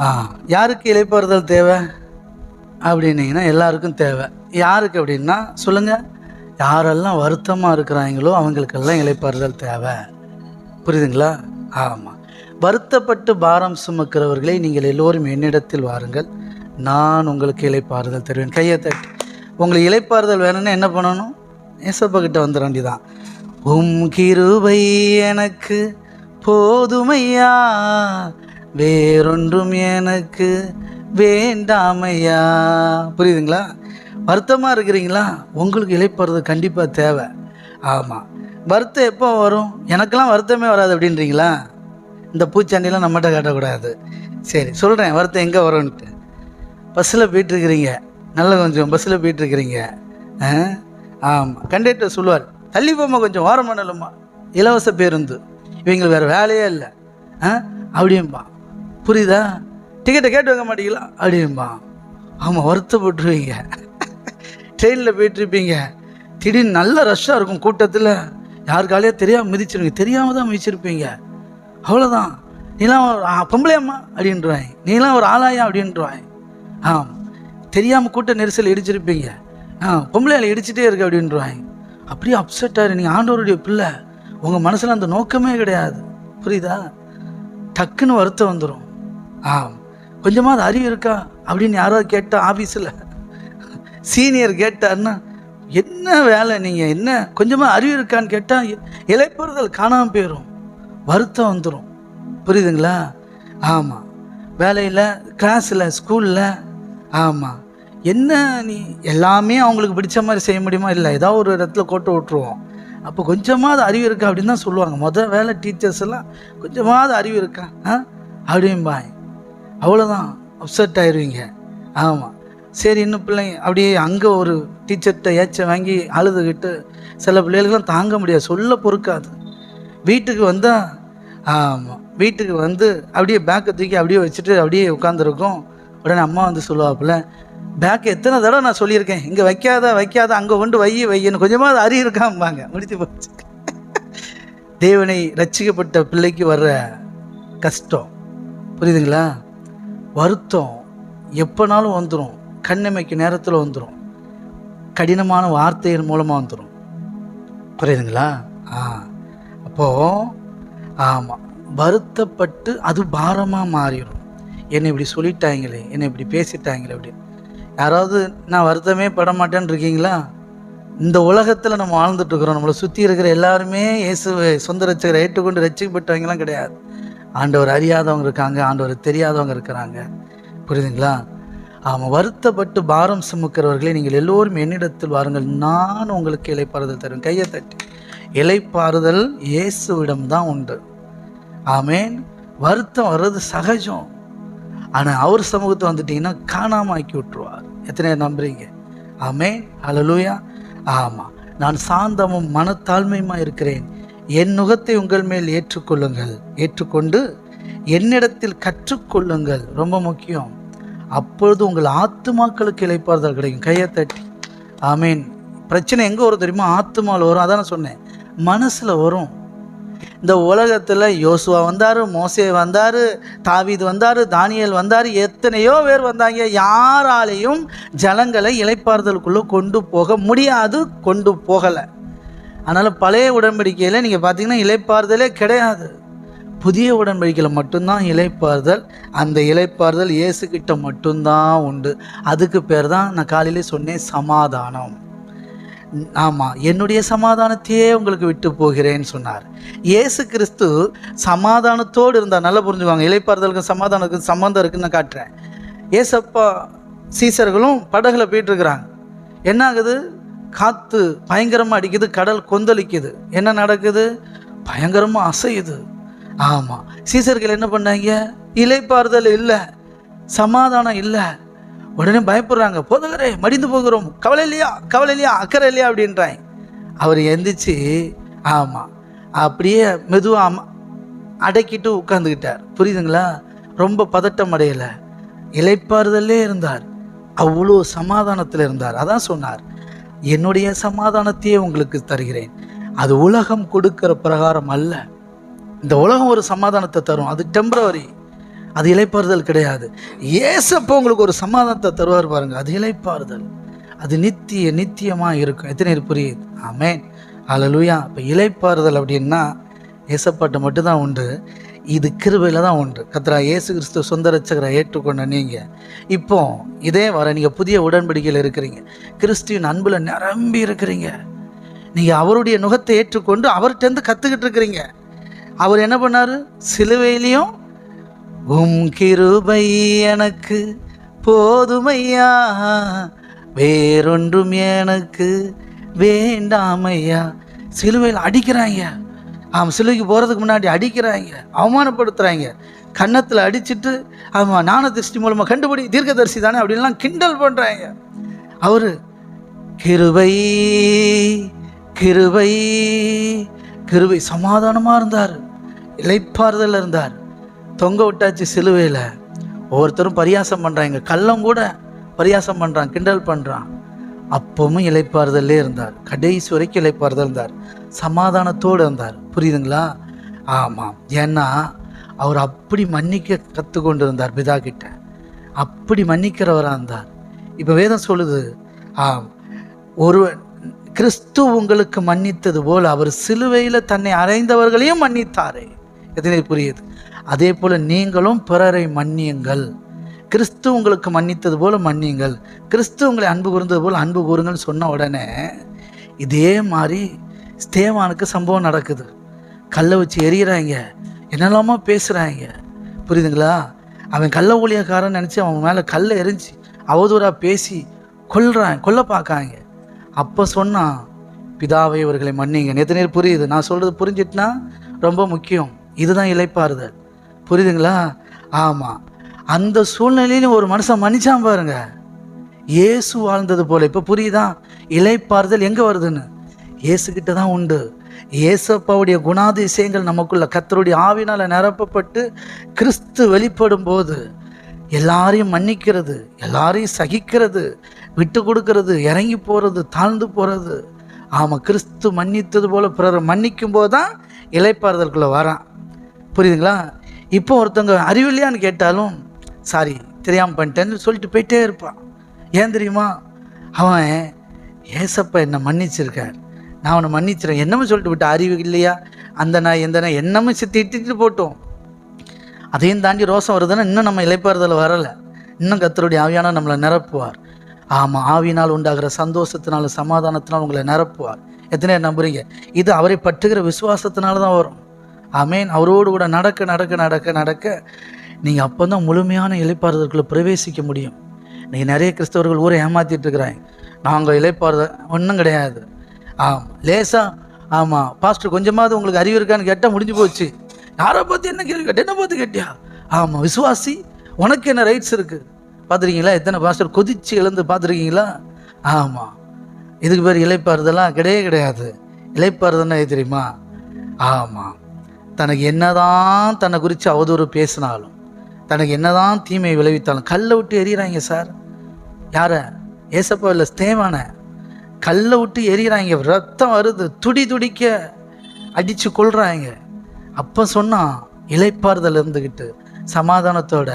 ஆ யாருக்கு இலைப்பாறுதல் தேவை? அப்படின்னீங்கன்னா எல்லாருக்கும் தேவை. யாருக்கு அப்படின்னா சொல்லுங்கள் யாரெல்லாம் வருத்தமாக இருக்கிறாங்களோ அவங்களுக்கெல்லாம் இலைப்பாறுதல் தேவை. புரியுதுங்களா? ஆமாம் வருத்தப்பட்டு பாரம் சுமக்கிறவர்களை நீங்கள் எல்லோரும் என்னிடத்தில் வாருங்கள். நான் உங்களுக்கு இலைப்பாறுதல் தருவேன். கையை தட்டி. உங்களுக்கு இலைப்பாறுதல் வேணும்னா என்ன பண்ணணும்? ஏசப்பா வந்துட வேண்டிதான் உம் கிருபை எனக்கு போதுமையா? வேறொன்றும் எனக்கு வேண்டாமையா? புரியுதுங்களா? வருத்தமாக இருக்கிறீங்களா? உங்களுக்கு இழைப்படுறது கண்டிப்பாக தேவை. ஆமாம் வருத்தம் எப்போ வரும்? எனக்கெல்லாம் வருத்தமே வராது அப்படின்றீங்களா? இந்த பூச்சாண்டிலாம் நம்மகிட்ட காட்டக்கூடாது. சரி சொல்கிறேன் வருத்தம் எங்கே வரும்ன்ட்டு. பஸ்ஸில் போயிட்டுருக்கிறீங்க. நல்ல கொஞ்சம் பஸ்ஸில் போயிட்டுருக்கிறீங்க. ஆமாம் கண்டக்டர் சொல்லுவார் தள்ளி போமா கொஞ்சம் ஓரம் பண்ணலுமா இலவச பேருந்து. இவங்களுக்கு வேறு வேலையே இல்லை. ஆ? அப்படியும்பா புரியுதா? டிக்கெட்டை கேட்டு வைக்க மாட்டீங்களா? அப்படின்பா. ஆமாம் வருத்தப்பட்டுருவீங்க. ட்ரெயினில் போயிட்டுருப்பீங்க. திடீர்னு நல்ல ரஷ்ஷாக இருக்கும் கூட்டத்தில். யாருக்காலையே காலையாக தெரியாமல் மிதிச்சிருவீங்க. தெரியாமல் தான் மிதிச்சிருப்பீங்க. அவ்வளோதான் நீலாம் ஒரு பொம்பளையம்மா அப்படின்றாய் நீலாம் ஒரு ஆளாயா அப்படின்றாய் ஆ தெரியாமல் கூட்ட நெரிசல் இடிச்சிருப்பீங்க. ஆ பொம்பளையால் இடிச்சிட்டே இருக்கு அப்படின்றாய் அப்படியே அப்செட் ஆயிரு. நீங்கள் ஆண்டவருடைய பிள்ளை. உங்கள் மனசில் அந்த நோக்கமே கிடையாது. புரியுதா? டக்குன்னு வருத்தம் வந்துடும் ஆ கொஞ்சமாவது அறிவு இருக்கா அப்படின்னு யாராவது கேட்டால் ஆஃபீஸில் சீனியர் கேட்டாருன்னா என்ன வேலை நீங்கள் என்ன? கொஞ்சமாக அறிவு இருக்கான்னு கேட்டால் இலைப்பறுதல் காணாமல் போயிடும் வருத்தம் வந்துடும் புரியுதுங்களா? ஆமாம் வேலையில் கிளாஸில் ஸ்கூலில். ஆமாம் என்ன நீ எல்லாமே அவங்களுக்கு பிடிச்ச மாதிரி செய்ய முடியுமா? இல்லை ஏதாவது ஒரு இடத்துல கோட்டை விட்டுருவோம். அப்போ கொஞ்சமாவது அறிவு இருக்கா அப்படின்னு தான் சொல்லுவாங்க. மொதல் வேலை டீச்சர்ஸ் எல்லாம் கொஞ்சமாவது அறிவு இருக்கா? ஆ? அப்படிம்பாய் அவ்வளோதான் அப்செட் ஆயிடுவீங்க ஆமாம் சரி இன்னும் பிள்ளைங்க அப்படியே அங்கே ஒரு டீச்சர்கிட்ட ஏச்ச வாங்கி அழுதுகிட்டு சில பிள்ளைகளுக்கெல்லாம் தாங்க முடியாது சொல்ல பொறுக்காது. வீட்டுக்கு வந்தால் ஆமாம் வீட்டுக்கு வந்து அப்படியே பேக்கை தூக்கி அப்படியே வச்சுட்டு அப்படியே உட்காந்துருக்கும் உடனே அம்மா வந்து சொல்லுவாப்புல பேக்கை எத்தனை தடவை நான் சொல்லியிருக்கேன்? இங்கே வைக்காத வைக்காத அங்கே கொண்டு வை வையன்னு கொஞ்சமாவது அறி இருக்காம்பாங்க. முடிச்சு போச்சு. தேவனை ரட்சிக்கப்பட்ட பிள்ளைக்கு வர்ற கஷ்டம். புரியுதுங்களா? வருத்தம் எப்போனாலும் வந்துடும் கண்ணமைக்கு நேரத்தில் வந்துடும் கடினமான வார்த்தைகள் மூலமாக வந்துடும் புரியுதுங்களா? ஆ. அப்போது ஆமாம் வருத்தப்பட்டு அது பாரமாக மாறிடும். என்னை இப்படி சொல்லிட்டாங்களே என்னை இப்படி பேசிட்டாங்களே அப்படின்னு. யாராவது நான் வருத்தமே பட மாட்டேன்னு இருக்கீங்களா? இந்த உலகத்தில் நம்ம வாழ்ந்துட்டு இருக்கிறோம். நம்மளை சுற்றி இருக்கிற எல்லாருமே இயேசு சொந்த ரசிகரை ஏற்றுக்கொண்டு ரசிக்கப்பட்டவங்கலாம் கிடையாது. ஆண்டவர் அறியாதவங்க இருக்காங்க ஆண்டவர் தெரியாதவங்க இருக்கிறாங்க. புரியுதுங்களா? ஆமாம் வருத்தப்பட்டு பாரம் சுமக்கிறவர்களே நீங்கள் எல்லோரும் என்னிடத்தில் வாருங்கள். நான் உங்களுக்கு இலைப்பாறுதல் தருவேன். கையை தட்டி. இலைப்பாறுதல் இயேசுவிடம் தான் உண்டு. ஆமேன். வருத்தம் வர்றது சகஜம். ஆனால் அவர் சமூகத்தை வந்துட்டீங்கன்னா காணாமல் ஆக்கி விட்டுருவார். எத்தனை நம்புறீங்க? ஆமே ஹalleluya. ஆமாம் நான் சாந்தமும் மனத்தாழ்மையுமா இருக்கிறேன். என் நுகத்தை உங்கள் மேல் ஏற்றுக்கொள்ளுங்கள். ஏற்றுக்கொண்டு என்னிடத்தில் கற்றுக்கொள்ளுங்கள். ரொம்ப முக்கியம். அப்பொழுது உங்கள் ஆத்துமாக்களுக்கு இழைப்பார்தல் கிடைக்கும். கையை தட்டி. ஆமீன். பிரச்சனை எங்கே வரும் தெரியுமா? ஆத்துமாவில் வரும். அதான் சொன்னேன். மனசில் வரும். இந்த உலகத்தில் யோசுவா வந்தார் மோசே வந்தார் தாவீது வந்தார் தானியல் வந்தார் எத்தனையோ பேர் வந்தாங்க. யாராலையும் ஜனங்களை இழைப்பார்தலுக்குள்ளே கொண்டு போக முடியாது கொண்டு போகலை. அதனால் பழைய உடன்படிக்கையில் நீங்கள் பார்த்தீங்கன்னா இலைப்பாறுதலே கிடையாது. புதிய உடன்படிக்கையில் மட்டும்தான் இலைப்பாறுதல் அந்த இலைப்பாறுதல் இயேசுக்கிட்ட மட்டும்தான் உண்டு. அதுக்கு பேர் தான் நான் காலையிலே சொன்னேன் சமாதானம். ஆமாம் என்னுடைய சமாதானத்தையே உங்களுக்கு விட்டு போகிறேன்னு சொன்னார். இயேசு கிறிஸ்து சமாதானத்தோடு இருந்தால் நல்லா புரிஞ்சுக்குவாங்க இலைப்பாறுதலுக்கும் சமாதானத்துக்கும் சம்மந்தம் இருக்குன்னு நான் காட்டுறேன். ஏசப்பா சீசர்களும் படகுல போயிட்டுருக்குறாங்க என்ன ஆகுது? காற்று பயங்கரமாக அடிக்குது கடல் கொந்தளிக்குது. என்ன நடக்குது? பயங்கரமாக அசையுது. ஆமாம் சீசர்கள் என்ன பண்ணாங்க? இலைப்பாறுதல் இல்லை சமாதானம் இல்லை. உடனே பயப்படுறாங்க போதகரே மடிந்து போகிறோம். கவலை இல்லையா? கவலை இல்லையா? அக்கறை இல்லையா? அப்படின்றாங்க. அவர் எந்திரிச்சு ஆமாம் அப்படியே மெதுவாக அடக்கிட்டு உட்காந்துக்கிட்டார் புரியுதுங்களா? ரொம்ப பதட்டம் அடையலை. இலைப்பாறுதல்லே இருந்தார். அவ்வளோ சமாதானத்தில் இருந்தார். அதான் சொன்னார். என்னுடைய சமாதானத்தையே உங்களுக்கு தருகிறேன். அது உலகம் கொடுக்கிற பிரகாரம் அல்ல. இந்த உலகம் ஒரு சமாதானத்தை தரும். அது டெம்பரவரி அது இலைப்பாறுதல் கிடையாது. ஏசப்போ உங்களுக்கு ஒரு சமாதானத்தை தருவார் பாருங்க. அது இலைப்பாறுதல். அது நித்திய நித்தியமாக இருக்கும். எத்தனை பேர் புரியுது? ஆமேன் அலலுயா இப்போ இலைப்பாறுதல் அப்படின்னா ஏசப்பாட்டை மட்டும்தான் உண்டு. இது கிருபையில் தான் உண்டு கத்ரா இயேசு கிறிஸ்து சொந்த ரச்சகரை ஏற்றுக்கொண்ட நீங்கள் இப்போ இதே வர நீங்கள் புதிய உடன்படிக்கையில் இருக்கிறீங்க. கிறிஸ்துவின் அன்பில் நிரம்பி இருக்கிறீங்க. நீங்கள் அவருடைய நுகத்தை ஏற்றுக்கொண்டு அவர்கிட்டருந்து கற்றுக்கிட்டு இருக்கிறீங்க. அவர் என்ன பண்ணார்? சிலுவையிலையும் உம் கிருபை எனக்கு போதுமையா? வேறொன்றும் எனக்கு வேண்டாமையா? சிலுவையில் அடிக்கிறாங்க. அவன் சிலுவைக்கு போகிறதுக்கு முன்னாடி அடிக்கிறாங்க அவமானப்படுத்துகிறாங்க கன்னத்தில் அடிச்சிட்டு அவன் ஞான திருஷ்டி மூலமாக கண்டுபிடி தீர்க்கதரிசி தானே அப்படின்லாம் கிண்டல் பண்ணுறாங்க அவர் கிருபை கிருபை கிருபை. சமாதானமாக இருந்தார் இலைப்பாறுதல் இருந்தார். தொங்க விட்டாச்சு சிலுவையில். ஒவ்வொருத்தரும் பரியாசம் பண்ணுறாங்க கள்ளம் கூட பரியாசம் பண்ணுறான் கிண்டல் பண்ணுறான் அப்பவும் இலைப்பாறுதல்லே இருந்தார். கடைசி வரைக்கும் இலைப்பாறுதல் இருந்தார். சமாதானத்தோடு இருந்தார். புரியுதுங்களா? ஆமாம். ஏன்னா அவர் அப்படி மன்னிக்க கற்றுக்கொண்டு இருந்தார் பிதா கிட்ட. அப்படி மன்னிக்கிறவராக இருந்தார். இப்போ வேதம் சொல்லுது ஆம் ஒருவன் கிறிஸ்து உங்களுக்கு மன்னித்தது போல் அவர் சிலுவையில் தன்னை அறைந்தவர்களையும் மன்னித்தாரே. எத்தனை புரியுது. அதே போல் நீங்களும் பிறரை மன்னியுங்கள். கிறிஸ்து உங்களுக்கு மன்னித்தது போல மன்னியுங்கள். கிறிஸ்து உங்களை அன்பு கூர்ந்தது போல் அன்பு கூறுங்கன்னு சொன்ன உடனே இதே மாதிரி ஸ்தேவானுக்கு சம்பவம் நடக்குது. கல்லை வச்சு எரியிறாங்க என்னெல்லாமோ பேசுகிறாங்க புரியுதுங்களா? அவன் கள்ள ஊழியக்காரன் நினச்சி அவன் மேலே கல்லை எரிஞ்சு அவதூறாக பேசி கொல்றான் கொல்ல பார்க்காங்க. அப்போ சொன்னான் பிதாவை இவர்களை மன்னிங்க நேற்று நேர் புரியுது? நான் சொல்கிறது புரிஞ்சிட்டுனா ரொம்ப முக்கியம். இதுதான் இலைப்பாறுதல் புரியுதுங்களா? ஆமாம் அந்த சூழ்நிலையிலும் ஒரு மனுஷன் மன்னிச்சான் பாருங்க. இயேசு வாழ்ந்தது போல. இப்போ புரியுதா? இலைப்பாறுதல் எங்கே வருதுன்னு? இயேசுகிட்ட தான் உண்டு. இயேசப்பாவுடைய குணாதிசயங்கள் நமக்குள்ள கத்தருடைய ஆவினால் நிரப்பப்பட்டு கிறிஸ்து வெளிப்படும் போது எல்லாரையும் மன்னிக்கிறது எல்லாரையும் சகிக்கிறது விட்டு கொடுக்கறது இறங்கி போகிறது தாழ்ந்து போகிறது ஆமாம் கிறிஸ்து மன்னித்தது போல் பிறரை மன்னிக்கும் போது தான் இலைப்பாறுதலுக்குள்ளே வரான். புரியுதுங்களா? இப்போ ஒருத்தவங்க அறிவில்லையான்னு கேட்டாலும் சாரி தெரியாமல் பண்ணிட்டேன்னு சொல்லிட்டு போயிட்டே இருப்பான். ஏன் தெரியுமா? அவன் ஏசப்பா என்னை மன்னிச்சிருக்கார். நான் அவனை மன்னிச்சிறேன் என்னமோ சொல்லிட்டு விட்டேன் அறிவு இல்லையா? அந்த நாய் எந்த நாய் என்னமோ சித்தி இட்டுட்டு போட்டோம். அதையும் தாண்டி ரோசம் வருதுன்னா இன்னும் நம்ம இலைப்பாறுதல் வரலை. இன்னும் கத்தருடைய ஆவியான நம்மளை நிரப்புவார். ஆமாம் ஆவினால் உண்டாகிற சந்தோஷத்தினால சமாதானத்தினால் உங்களை நிரப்புவார். எத்தனை நம்புறீங்க? இது அவரை பற்றுகிற விசுவாசத்தினால தான் வரும். ஆமேன். அவரோடு கூட நடக்க நடக்க நடக்க நடக்க நீங்கள் அப்போ தான் முழுமையான இலைப்பாறுதலுக்குள்ளே பிரவேசிக்க முடியும். நீங்கள் நிறைய கிறிஸ்தவர்கள் ஊரை ஏமாற்றிட்டு இருக்கிறாங்க. நாங்கள் இலைப்பாறுதல் ஒன்றும் கிடையாது. ஆமாம் லேசா ஆமாம் பாஸ்டர் கொஞ்சமாவது உங்களுக்கு அறிவு இருக்கான்னு கேட்டால் முடிஞ்சு போச்சு. யாரை பார்த்து என்ன கேள்வி கேட்ட என்ன பார்த்து கேட்டியா? ஆமாம் விசுவாசி உனக்கு என்ன ரைட்ஸ் இருக்குது பார்த்துருக்கீங்களா? எத்தனை பாஸ்டர் கொதிச்சு எழுந்து பார்த்துருக்கீங்களா? ஆமாம் இதுக்கு பேர் இலைப்பாறுதெல்லாம் கிடையவே கிடையாது. இலைப்பாறுதல்னா எது தெரியுமா? ஆமாம் தனக்கு என்னதான் தன்னை குறித்து அவதூறு பேசினாலும் தனக்கு என்னதான் தீமை விளைவித்தாலும் கல்லை விட்டு எறிகிறாங்க சார். யார? ஏசப்பா இல்லை ஸ்தேவான. கல்லை விட்டு எறிகிறாங்க. ரத்தம் வருது துடி துடிக்க அடித்து கொள்றாங்க அப்போ சொன்னான் இலைப்பாறுதல் இருந்துக்கிட்டு சமாதானத்தோட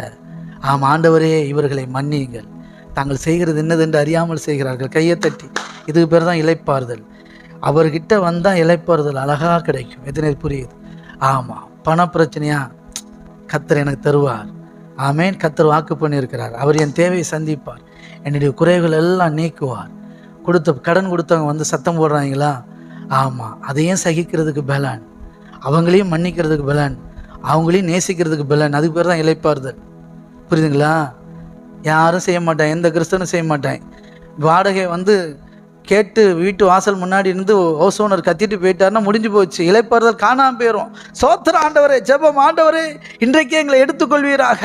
ஆம் ஆண்டவரே இவர்களை மன்னியுங்கள். தாங்கள் செய்கிறது என்னதென்று அறியாமல் செய்கிறார்கள். கையை தட்டி இதுக்கு பேர் தான் இலைப்பாறுதல் அவர்கிட்ட வந்தால் இலைப்பாறுதல் அழகாக கிடைக்கும். எத்தனை புரியுது? ஆமாம் பண பிரச்சனையா கத்தர் எனக்கு தருவார். ஆமேன். கத்தர் வாக்கு பண்ணியிருக்கிறார். அவர் என் தேவையை சந்திப்பார். என்னுடைய குறைகள் எல்லாம் நீக்குவார். கொடுத்த கடன் கொடுத்தவங்க வந்து சத்தம் போடுறாங்களா? ஆமாம் அதையும் சகிக்கிறதுக்கு பலன். அவங்களையும் மன்னிக்கிறதுக்கு பலன். அவங்களையும் நேசிக்கிறதுக்கு பலன். அதுக்கு பேர் தான் இலைப்பாறுதல் புரியுதுங்களா? யாரும் செய்ய மாட்டேன். எந்த கிறிஸ்தவனும் செய்ய மாட்டேன். வாடகை வந்து கேட்டு வீட்டு வாசல் முன்னாடி இருந்து ஹவுஸ் ஓனர் கத்திட்டு போயிட்டாருன்னா முடிஞ்சு போச்சு. இலைப்பாறுதல் காணாமல் போயிடும் சோத்திர ஆண்டவரே ஜெபம் ஆண்டவரே இன்றைக்கே எங்களை எடுத்துக்கொள்வீராக.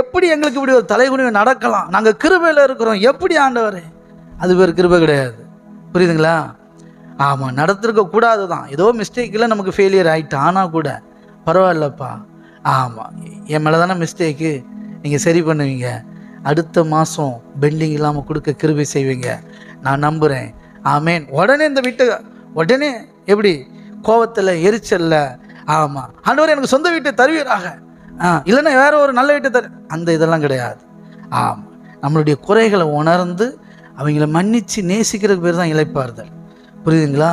எப்படி எங்களுக்கு இப்படி ஒரு தலைகுனிவு நடக்கலாம்? நாங்கள் கிருபையில் இருக்கிறோம். எப்படி ஆண்டவரே? அது பேர் கிருபை கிடையாது. புரியுதுங்களா? ஆமாம் நடத்திருக்க கூடாது தான் ஏதோ மிஸ்டேக்கில் நமக்கு ஃபெயிலியர் ஆகிட்டு ஆனால் கூட. பரவாயில்லப்பா. ஆமாம் என் மேலே தானே மிஸ்டேக்கு நீங்கள் சரி பண்ணுவீங்க. அடுத்த மாதம் பெண்டிங் இல்லாமல் கொடுக்க கிருபை செய்வீங்க. நான் நம்புகிறேன் ஆமேன். உடனே இந்த வீட்டு உடனே எப்படி? கோவத்தில் எரிச்சல்ல. ஆமாம் ஆண்டவர் எனக்கு சொந்த வீட்டை தருவீராக. ஆ இல்லைன்னா வேற ஒரு நல்ல வீட்டை தரு அந்த இதெல்லாம் கிடையாது. ஆமாம் நம்மளுடைய குறைகளை உணர்ந்து அவங்கள மன்னித்து நேசிக்கிறதுக்கு பேர் தான் இழைப்பார்கள் புரியுதுங்களா?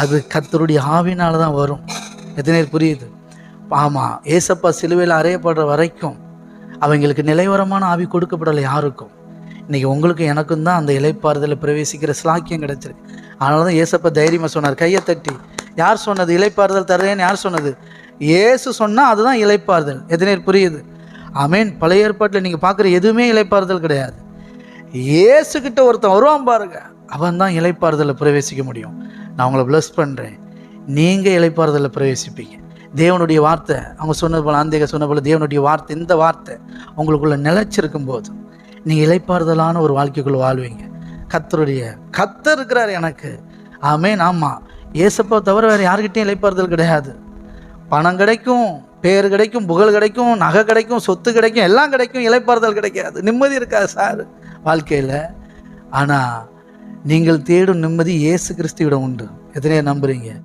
அது கத்தருடைய ஆவினால் தான் வரும். எத்தனை புரியுது? ஆமாம் ஏசப்பா சிலுவையில் அறையப்படுற வரைக்கும் அவங்களுக்கு நிலைவரமான ஆவி கொடுக்கப்படலை யாருக்கும். இன்னைக்கு உங்களுக்கு எனக்கும் தான் அந்த இலைப்பாறுதலை பிரவேசிக்கிற ஸ்லாக்கியம் கிடச்சிருக்கு. அதனால தான் ஏசப்ப தைரியமாக சொன்னார் கையை தட்டி யார் சொன்னது இலைப்பாறுதல் தர்றேன்னு யார் சொன்னது? ஏசு சொன்னால் அதுதான் இலைப்பாறுதல் எத்தனை புரியுது? அமேன் பழைய ஏற்பாட்டில் நீங்கள் பார்க்குற எதுவுமே இலைப்பாறுதல் கிடையாது. ஏசுக்கிட்ட ஒருத்தன் வருவான் பாருங்க அவன் தான் இலைப்பாறுதலில் பிரவேசிக்க முடியும். நான் உங்களை ப்ளஸ் பண்ணுறேன் நீங்கள் இலைப்பாறுதலில் பிரவேசிப்பீங்க. தேவனுடைய வார்த்தை அவங்க சொன்னது போல் ஆந்திக சொன்ன போல் தேவனுடைய வார்த்தை இந்த வார்த்தை உங்களுக்குள்ளே நிலச்சிருக்கும் போது நீங்கள் இலைப்பாறுதலான ஒரு வாழ்க்கைக்குள் வாழ்வீங்க. கத்தருடைய கத்தர் இருக்கிறார் எனக்கு. ஆமேன் ஆமாம் ஏசப்பா தவிர வேறு யாருக்கிட்டையும் இலைப்பாறுதல் கிடையாது. பணம் கிடைக்கும் பேர் கிடைக்கும் புகழ் கிடைக்கும் நகை கிடைக்கும் சொத்து கிடைக்கும் எல்லாம் கிடைக்கும் இலைப்பாறுதல் கிடைக்காது. நிம்மதி இருக்காது சார் வாழ்க்கையில். ஆனால் நீங்கள் தேடும் நிம்மதி இயேசு கிறிஸ்துவிடம் உண்டு. எத்தனையோ நம்புறீங்க.